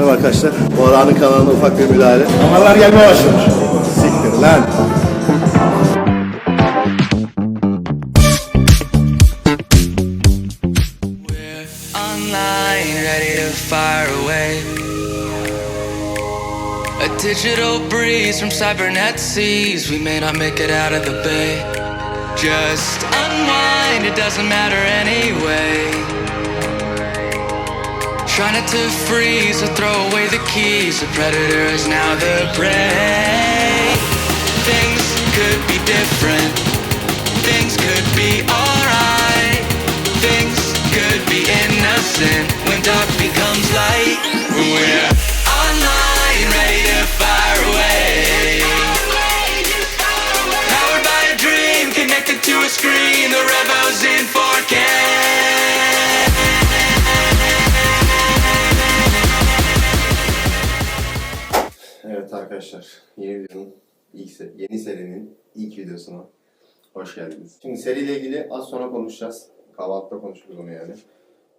Merhaba arkadaşlar. Bu aranın kanalına ufak bir müdahale. Damarlar gelmeye başlamış. Siktir lan. We're online, ready to fire away. A digital breeze from cybernet seas. We may not make it out of the bay. Just unwind, it doesn't matter anyway. Try not to freeze or throw away the keys. The predator is now the prey. Things could be different. Things could be alright. Things could be innocent when dark becomes light. We're online, ready to fire away. Powered by a dream, connected to a screen. Evet arkadaşlar. Yeni videonun ilk se- yeni serinin ilk videosuna hoş geldiniz. Şimdi seriyle ilgili az sonra konuşacağız. Kahvaltıda konuşuruz onu yani.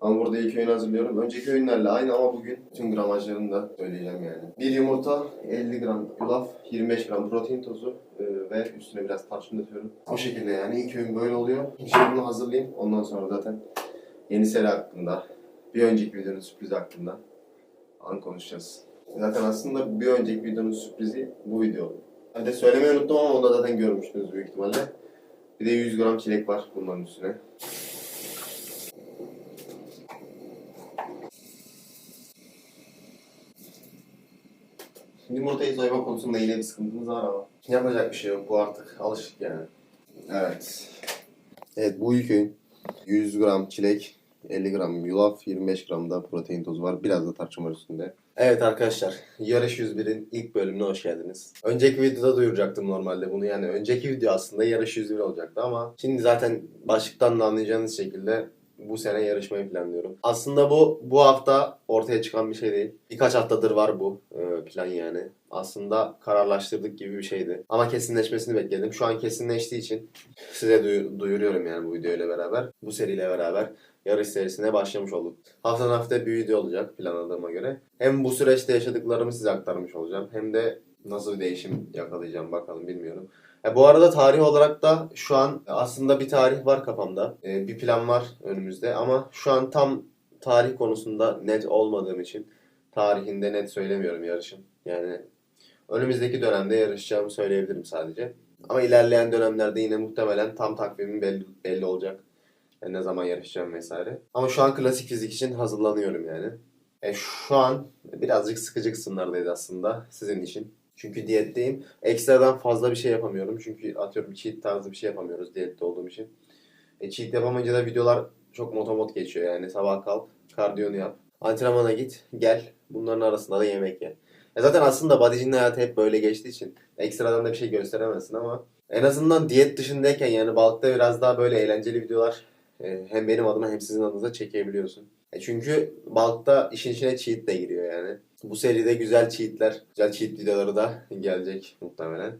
Ama burada ilk öğünü hazırlıyorum. Önceki öğünlerle aynı ama bugün tüm gramajlarını da söyleyeceğim yani. Bir yumurta, 50 gram yulaf, 25 gram protein tozu e, ve üstüne biraz tarçın atıyorum. O şekilde yani ilk öğün böyle oluyor. Şimdi bunu hazırlayayım. Ondan sonra zaten yeni seri hakkında, bir önceki videonun sürprizi hakkında an konuşacağız. Zaten aslında bir önceki videonun sürprizi bu video. Ben de söylemeyi unuttum ama onu da zaten görmüştünüz büyük ihtimalle. Bir de 100 gram çilek var bunların üstüne. Yumurtayı soyma konusunda yine bir sıkıntımız var ama. Yapacak bir şey yok bu artık alışık yani. Evet. Evet bu öğün. 100 gram çilek, 50 gram yulaf, 25 gram da protein tozu var. Biraz da tarçın var üstünde. Evet arkadaşlar, Yarış 101'in ilk bölümüne hoş geldiniz. Önceki videoda duyuracaktım normalde bunu yani. Önceki video aslında Yarış 101 olacaktı ama şimdi zaten başlıktan da anlayacağınız şekilde bu sene yarışmayı planlıyorum. Aslında bu bu hafta ortaya çıkan bir şey değil. Birkaç haftadır var bu e, plan yani. Aslında kararlaştırdık gibi bir şeydi. Ama kesinleşmesini bekledim. Şu an kesinleştiği için size duyu- duyuruyorum yani bu videoyla beraber. Bu seriyle beraber yarış serisine başlamış olduk. Haftadan bir video olacak planladığıma göre. Hem bu süreçte yaşadıklarımı size aktarmış olacağım. Hem de nasıl bir değişim yakalayacağım bakalım bilmiyorum. E, bu arada tarih olarak da şu an aslında bir tarih var kafamda. E, bir plan var önümüzde ama şu an tam tarih konusunda net olmadığım için tarihinde net söylemiyorum yarışın. Yani önümüzdeki dönemde yarışacağımı söyleyebilirim sadece. Ama ilerleyen dönemlerde yine muhtemelen tam takvimim belli, belli olacak. Yani ne zaman yarışacağım vesaire. Ama şu an klasik fizik için hazırlanıyorum yani. E, şu an birazcık sıkıcı kısımlardayız aslında sizin için. Çünkü diyetteyim. Ekstradan fazla bir şey yapamıyorum. Çünkü atıyorum cheat tarzı bir şey yapamıyoruz diyette olduğum için. E, cheat yapamayınca da videolar çok motomot geçiyor yani. Sabah kalk, kardiyonu yap. Antrenmana git, gel. Bunların arasında da yemek ye. E zaten aslında bodycinin hayatı hep böyle geçtiği için ekstradan da bir şey gösteremezsin ama en azından diyet dışındayken yani balıkta biraz daha böyle eğlenceli videolar e, hem benim adıma hem sizin adınıza çekebiliyorsun. E çünkü balıkta işin içine cheat de giriyor yani. Bu seride güzel cheatler, güzel cheat videoları da gelecek muhtemelen.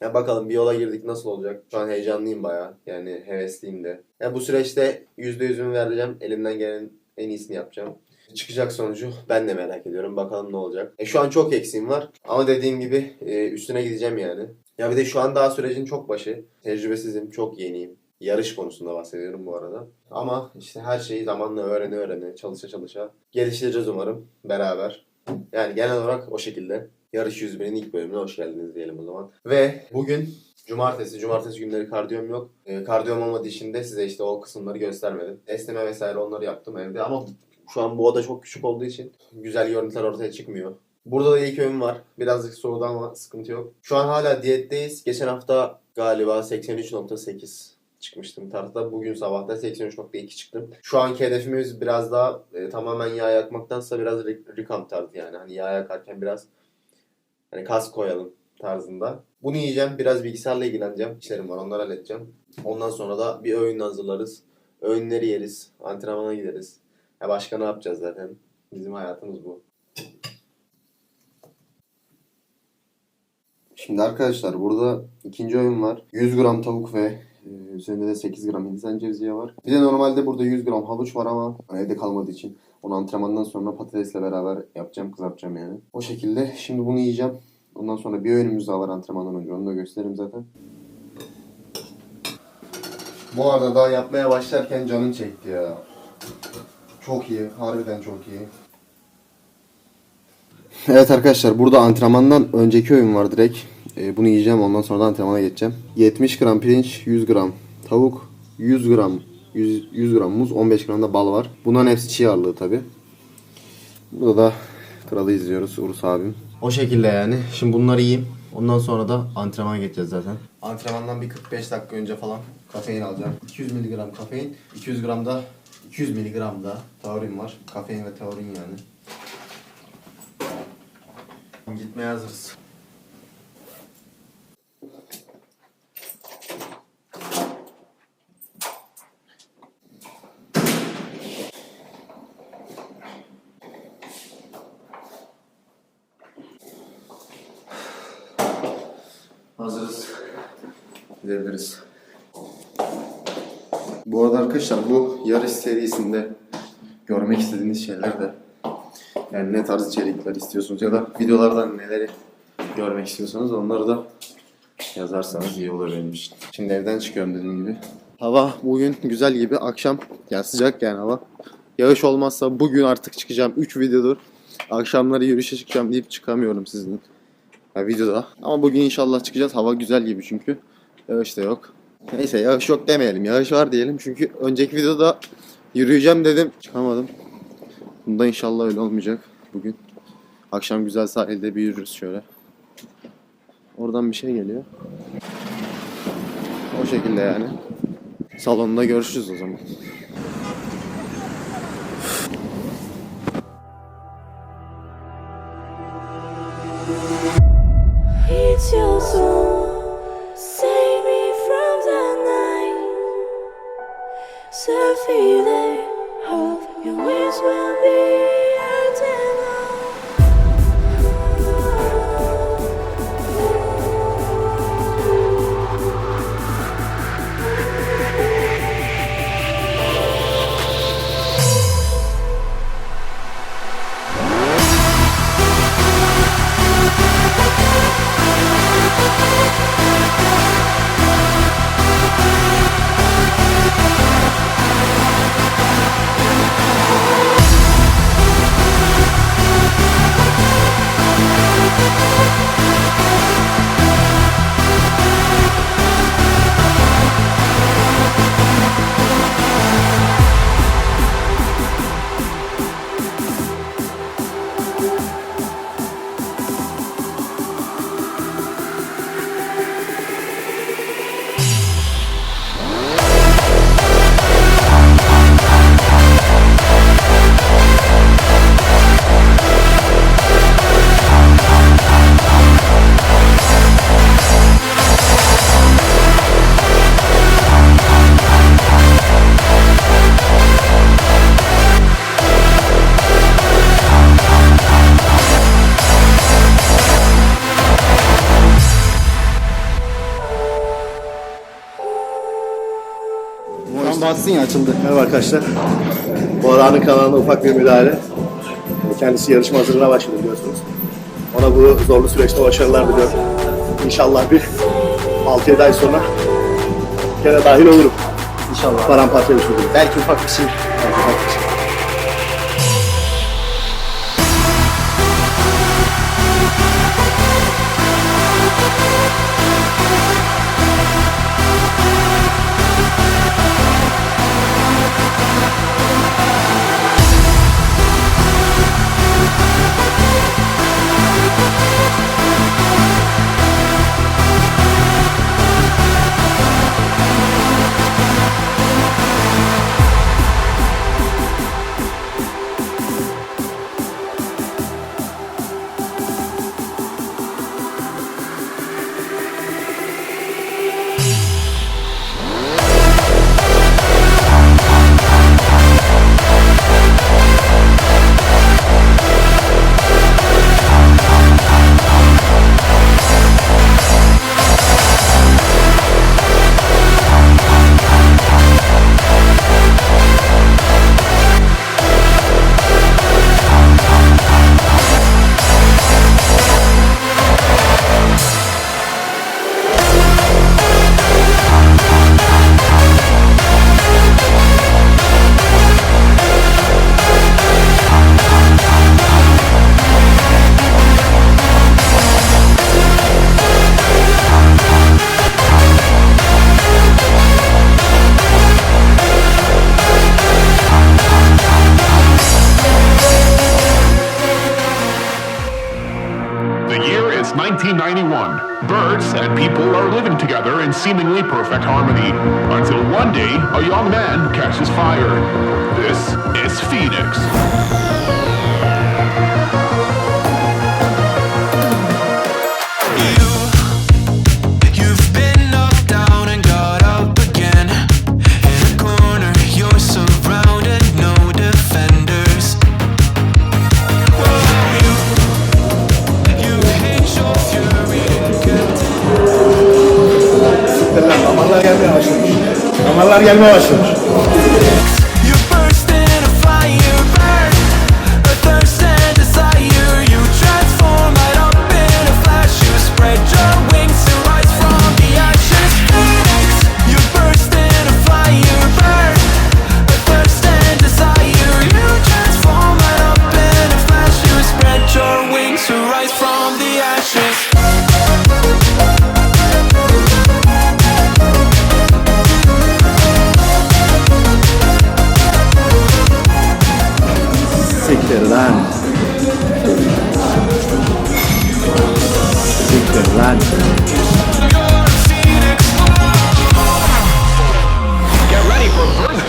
Ya bakalım bir yola girdik nasıl olacak? Şu an heyecanlıyım bayağı. Yani hevesliyim de. Ya bu süreçte %100'ümü vereceğim. Elimden gelen en iyisini yapacağım. Çıkacak sonucu ben de merak ediyorum. Bakalım ne olacak. E şu an çok eksiğim var. Ama dediğim gibi e, üstüne gideceğim yani. Ya bir de şu an daha sürecin çok başı. Tecrübesizim, çok yeniyim. Yarış konusunda bahsediyorum bu arada. Ama işte her şeyi zamanla öğrene öğrene, çalışa çalışa geliştireceğiz umarım beraber. Yani genel olarak o şekilde. Yarış 101'in ilk bölümüne hoş geldiniz diyelim o zaman. Ve bugün cumartesi, cumartesi günleri kardiyom yok. E, kardiyom olmadığı için de size işte o kısımları göstermedim. Esneme vesaire onları yaptım evde ama şu an bu oda çok küçük olduğu için güzel görüntüler ortaya çıkmıyor. Burada da ilk öğün var. Birazcık soğudu ama sıkıntı yok. Şu an hala diyetteyiz. Geçen hafta galiba 83.8 çıkmıştım tartıda. Bugün sabah da 83.2 çıktım. Şu anki hedefimiz biraz daha e, tamamen yağ yakmaktansa biraz re- recomp tarzı yani. Hani yağ yakarken biraz hani kas koyalım tarzında. Bunu yiyeceğim. Biraz bilgisayarla ilgileneceğim. İşlerim var onları halledeceğim. Ondan sonra da bir öğün hazırlarız. Öğünleri yeriz. Antrenmana gideriz. Ya başka ne yapacağız zaten? Bizim hayatımız bu. Şimdi arkadaşlar burada ikinci öğün var. 100 gram tavuk ve e, üzerinde de 8 gram hindistan cevizi var. Bir de normalde burada 100 gram havuç var ama evde kalmadığı için Onu antrenmandan sonra patatesle beraber yapacağım, kızartacağım yani. O şekilde şimdi bunu yiyeceğim. Ondan sonra bir öğünümüz daha var antrenmandan önce. Onu da gösteririm zaten. Bu arada daha yapmaya başlarken canın çekti ya. Çok iyi. Harbiden çok iyi. Evet arkadaşlar burada antrenmandan önceki öğün var direkt. Ee, bunu yiyeceğim ondan sonra da antrenmana geçeceğim. 70 gram pirinç, 100 gram tavuk, 100 gram 100, 100 gram muz, 15 gram da bal var. Bunların hepsi çiğ ağırlığı tabi. Burada da kralı izliyoruz Urus abim. O şekilde yani. Şimdi bunları yiyeyim. Ondan sonra da antrenmana geçeceğiz zaten. Antrenmandan bir 45 dakika önce falan kafein alacağım. 200 mg kafein, 200 gram da 200 mg da taurin var. Kafein ve taurin yani. Gitmeye. Hazırız. Gidebiliriz. Bu arada arkadaşlar bu yarış serisinde görmek istediğiniz şeyler de yani ne tarz içerikler istiyorsunuz ya da videolardan neleri görmek istiyorsanız onları da yazarsanız iyi olur benim için. Şimdi evden çıkıyorum dediğim gibi. Hava bugün güzel gibi. Akşam yani sıcak yani hava. Yağış olmazsa bugün artık çıkacağım. 3 videodur. Akşamları yürüyüşe çıkacağım deyip çıkamıyorum sizin ha, videoda. Ama bugün inşallah çıkacağız. Hava güzel gibi çünkü. Yağış da yok. Neyse yağış yok demeyelim. Yağış var diyelim. Çünkü önceki videoda yürüyeceğim dedim. Çıkamadım. Bunda inşallah öyle olmayacak bugün. Akşam güzel sahilde bir yürürüz şöyle. Oradan bir şey geliyor. O şekilde yani. Salonda görüşürüz o zaman. Bassın ya açıldı. Merhaba arkadaşlar. Bora'nın kanalına ufak bir müdahale. Kendisi yarışma hazırlığına başladı biliyorsunuz. Ona bu zorlu süreçte başarılar diliyorum. İnşallah bir 6-7 ay sonra gene dahil olurum. İnşallah. Paramparça yarışma gibi. Belki ufak bir şey. Belki ufak bir şey. 1991. Birds and people are living together in seemingly perfect harmony until one day a young man catches fire. This is Phoenix. diagnósticos.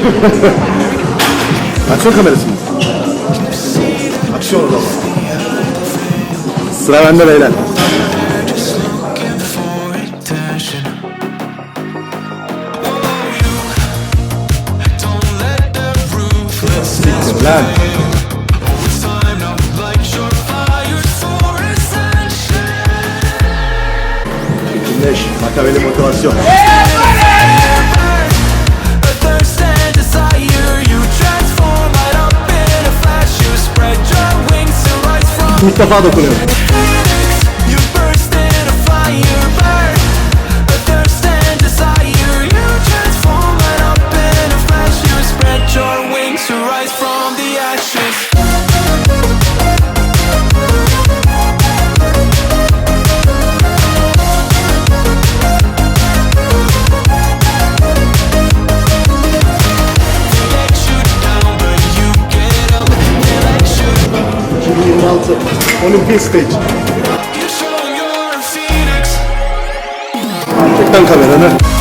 Aksiyon kamerası mı? Aksiyon o zaman. Sıra bende beyler. Siktir lan. Bütünleş. Makabeli motivasyon. Rise from 2026 Olimpiyat Stage. Phoenix. Çekten kameranı.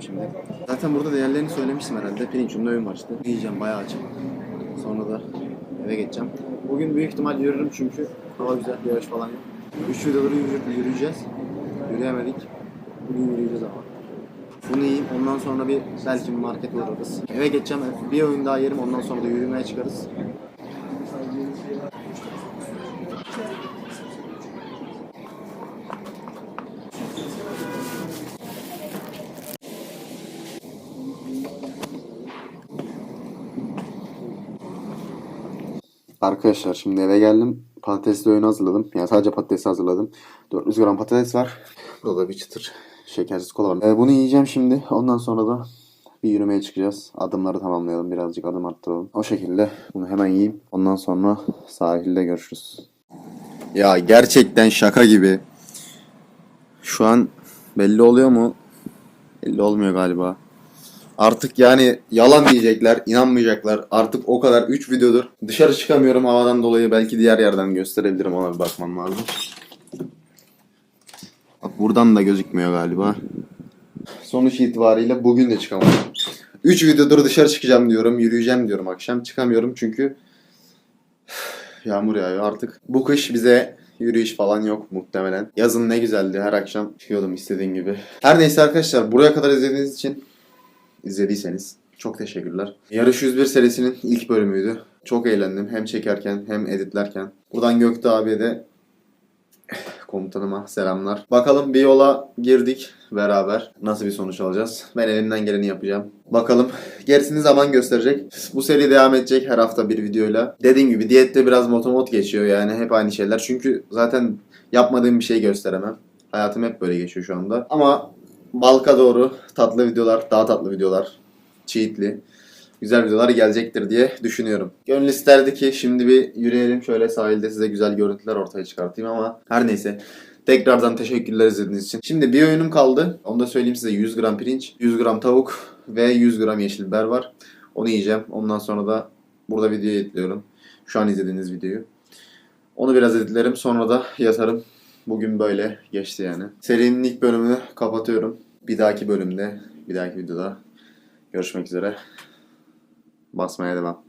Yiyeceğim şimdi. Zaten burada değerlerini söylemiştim herhalde. Pirinçumda öğün var işte. Yiyeceğim bayağı açım. Sonra da eve geçeceğim. Bugün büyük ihtimal yürürüm çünkü hava güzel, yağış falan yok. 3 videoları yürü- yürüyeceğiz. Yürüyemedik. Bugün yürüyeceğiz ama. Bunu yiyeyim. Ondan sonra bir belki bir market uğrarız. Eve geçeceğim. Bir oyun daha yerim. Ondan sonra da yürümeye çıkarız. Arkadaşlar şimdi eve geldim. Patatesli öğün hazırladım. Yani sadece patatesi hazırladım. 400 gram patates var. Burada da bir çıtır şekersiz kola var. Ee, bunu yiyeceğim şimdi. Ondan sonra da bir yürümeye çıkacağız. Adımları tamamlayalım. Birazcık adım arttıralım. O şekilde bunu hemen yiyeyim. Ondan sonra sahilde görüşürüz. Ya gerçekten şaka gibi. Şu an belli oluyor mu? Belli olmuyor galiba. Artık yani yalan diyecekler, inanmayacaklar. Artık o kadar 3 videodur. Dışarı çıkamıyorum havadan dolayı. Belki diğer yerden gösterebilirim ona bir bakmam lazım. Bak buradan da gözükmüyor galiba. Sonuç itibariyle bugün de çıkamadım. 3 videodur dışarı çıkacağım diyorum, yürüyeceğim diyorum akşam. Çıkamıyorum çünkü yağmur yağıyor artık. Bu kış bize yürüyüş falan yok muhtemelen. Yazın ne güzeldi her akşam çıkıyordum istediğim gibi. Her neyse arkadaşlar buraya kadar izlediğiniz için izlediyseniz Çok teşekkürler. Yarış 101 serisinin ilk bölümüydü. Çok eğlendim hem çekerken hem editlerken. Buradan Gökte abiye de komutanıma selamlar. Bakalım bir yola girdik beraber. Nasıl bir sonuç alacağız? Ben elimden geleni yapacağım. Bakalım gerisini zaman gösterecek. Bu seri devam edecek her hafta bir videoyla. Dediğim gibi diyette biraz motomot geçiyor yani hep aynı şeyler. Çünkü zaten yapmadığım bir şey gösteremem. Hayatım hep böyle geçiyor şu anda. Ama Balka doğru tatlı videolar, daha tatlı videolar, cheatli, güzel videolar gelecektir diye düşünüyorum. Gönül isterdi ki şimdi bir yürüyelim şöyle sahilde size güzel görüntüler ortaya çıkartayım ama her neyse. Tekrardan teşekkürler izlediğiniz için. Şimdi bir oyunum kaldı. Onu da söyleyeyim size 100 gram pirinç, 100 gram tavuk ve 100 gram yeşil biber var. Onu yiyeceğim. Ondan sonra da burada videoyu editliyorum. Şu an izlediğiniz videoyu. Onu biraz editlerim sonra da yatarım. Bugün böyle geçti yani. Serinin ilk bölümünü kapatıyorum. Bir dahaki bölümde, bir dahaki videoda görüşmek üzere. Basmaya devam.